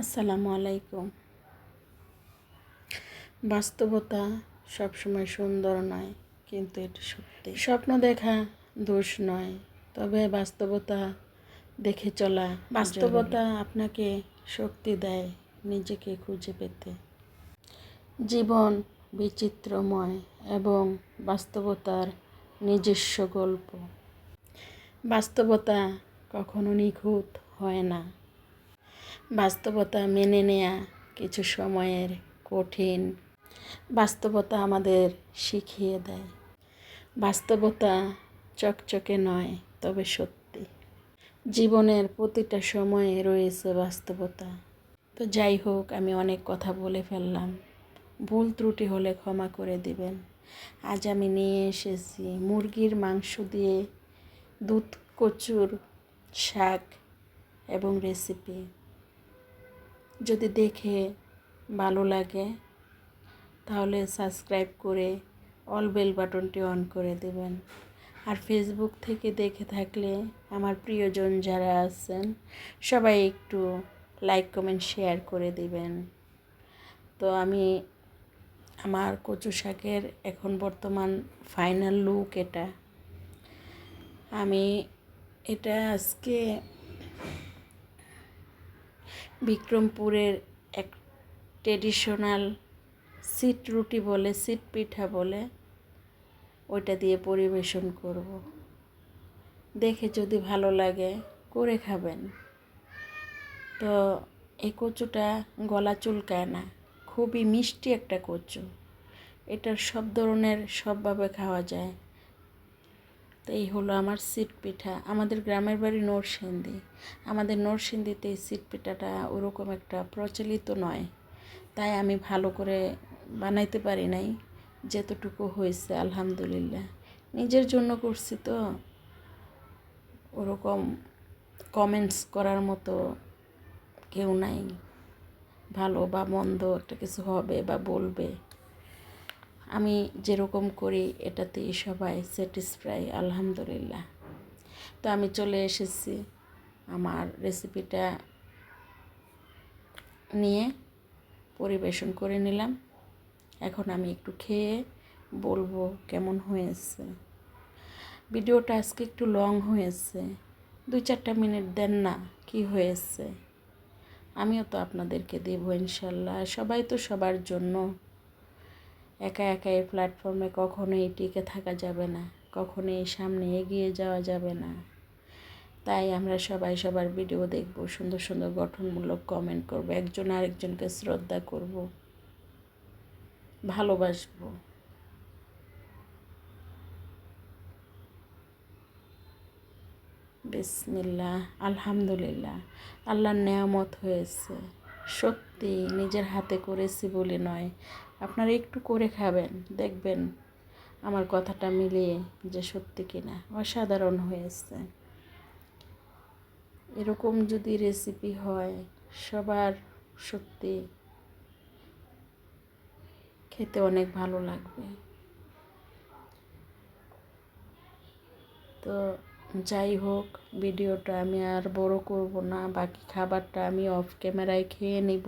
আসসালামু আলাইকুম। বাস্তবতা সবসময় সুন্দর নয়, কিন্তু এটা সত্যি। স্বপ্ন দেখা দোষ নয়, তবে বাস্তবতা দেখে চলা বাস্তবতা আপনাকে শক্তি দেয় নিজেকে খুঁজে পেতে। জীবন বিচিত্রময় এবং বাস্তবতার নিজস্ব গল্প। বাস্তবতা কখনো নিখুঁত হয় না। বাস্তবতা মেনে নেয়া কিছু সময়ের কঠিন বাস্তবতা আমাদের শিখিয়ে দেয়। বাস্তবতা চকচকে নয়, তবে সত্যি। জীবনের প্রতিটা সময়ে রয়েছে বাস্তবতা। তো যাই হোক, আমি অনেক কথা বলে ফেললাম। ভুল ত্রুটি হলে ক্ষমা করে দিবেন। আজ আমি নিয়ে এসেছি মুরগির মাংস দিয়ে দুধ, কচুর শাক এবং রেসিপি যদি দেখে ভালো লাগে, তাহলে সাবস্ক্রাইব করে অল বেল বাটনটি অন করে দেবেন। আর ফেসবুক থেকে দেখে থাকলে আমার প্রিয়জন যারা আছেন, সবাই একটু লাইক কমেন্ট শেয়ার করে দিবেন। তো আমি আমার কচু শাকের এখন বর্তমান ফাইনাল লুক এটা। আমি এটা আজকে বিক্রমপুরের এক ট্রেডিশনাল সিট রুটি বলে, সিট পিঠা বলে, ওইটা দিয়ে পরিবেশন করব। দেখে যদি ভালো লাগে, করে খাবেন। তো এই কচুটা গলা চুলকায় না, খুবই মিষ্টি একটা কচু। এটার সব ধরনের সবভাবে খাওয়া যায়। তো এই হলো আমার সিট পিঠা। আমাদের গ্রামের বাড়ি নরসিংদী। আমাদের নরসিংদীতে এই সিট পিঠাটা ওরকম একটা প্রচলিত নয়। তাই আমি ভালো করে বানাইতে পারি নাই। যেতটুকু হয়েছে, আলহামদুলিল্লাহ। নিজের জন্য করছি তো। ওরকম কমেন্টস করার মতো কেউ নাই। ভালো বা মন্দ একটা কিছু হবে বা বলবে। আমি যেরকম করি, এটাতেই সবাই স্যাটিসফাই আলহামদুলিল্লাহ। তো আমি চলে এসেছি আমার রেসিপিটা নিয়ে পরিবেশন করে নিলাম। এখন আমি একটু খেয়ে বলব কেমন হয়েছে। ভিডিওটা আজকে একটু লং হয়েছে। দুই চারটা মিনিট দেন না, কি হয়েছে? আমিও তো আপনাদেরকে দেবো ইনশাল্লাহ। সবাই তো সবার জন্য একা একা এই প্ল্যাটফর্মে কখনোই টিকে থাকা যাবে না, কখনোই সামনে এগিয়ে যাওয়া যাবে না। তাই আমরা সবাই সবার ভিডিও দেখব, সুন্দর সুন্দর গঠনমূলক কমেন্ট করব, একজন আরেকজনকে শ্রদ্ধা করব, ভালোবাসবো। বিসমিল্লা আলহামদুলিল্লাহ, আল্লাহর নেয়ামত হয়েছে। সত্যি নিজের হাতে করেছি বলে নয়। আপনারা একটু করে খাবেন, দেখবেন আমার কথাটা মিলিয়ে যে সত্যি কিনা, অসাধারণ হয়েছে। এরকম যদি রেসিপি হয়, সবার সত্যি খেতে অনেক ভালো লাগবে। তো যাই হোক, ভিডিওটা আমি আর বড় করব না, বাকি খাবারটা আমি অফ ক্যামেরায় খেয়ে নিব।